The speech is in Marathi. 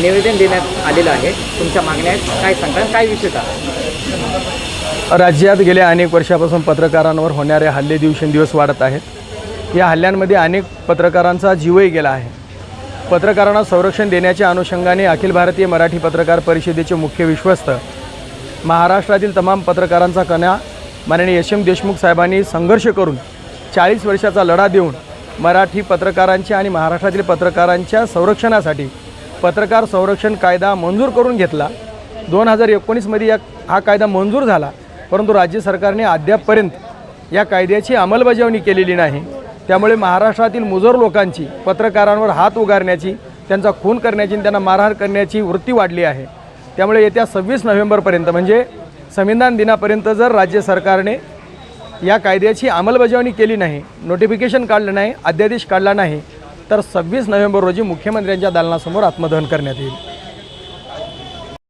निवेदन देण्यात आलेलं आहे. तुमच्या मागण्या आहेत. काय सांगता? काय विशेषता राज्यात गेल्या अनेक वर्षापासून पत्रकारांवर होणारे हल्ले दिवसेंदिवस वाढत आहेत. या हल्ल्यांमध्ये अनेक पत्रकारांचा जीवही गेला आहे. पत्रकारांना संरक्षण देण्याच्या अनुषंगाने अखिल भारतीय मराठी पत्रकार परिषदेचे मुख्य विश्वस्त महाराष्ट्रातील तमाम पत्रकारांचा कणा माननीय यश एम देशमुख साहेबांनी संघर्ष करून चाळीस वर्षाचा लढा देऊन मराठी पत्रकारांच्या आणि महाराष्ट्रातील पत्रकारांच्या संरक्षणासाठी पत्रकार संरक्षण कायदा मंजूर करून घेतला. दोन हजार एकोणीसमध्ये या हा कायदा मंजूर झाला. परंतु राज्य सरकारने अद्यापपर्यंत या कायद्याची अंमलबजावणी केलेली नाही. त्यामुळे महाराष्ट्रातील मुजोर लोकांची पत्रकारांवर हात उगारण्याची त्यांचा खून करण्याची आणि त्यांना मारहाण करण्याची वृत्ती वाढली आहे. त्यामुळे येत्या सव्वीस नोव्हेंबरपर्यंत म्हणजे संविधान दिनापर्यंत जर राज्य सरकारने या कायद्याची अंमलबजावणी केली नाही नोटिफिकेशन काढलं नाही अध्यादेश काढला नाही तर सव्वीस नोव्हेंबर रोजी मुख्यमंत्र्यांच्या दालनासमोर आत्मदहन करण्यात येईल.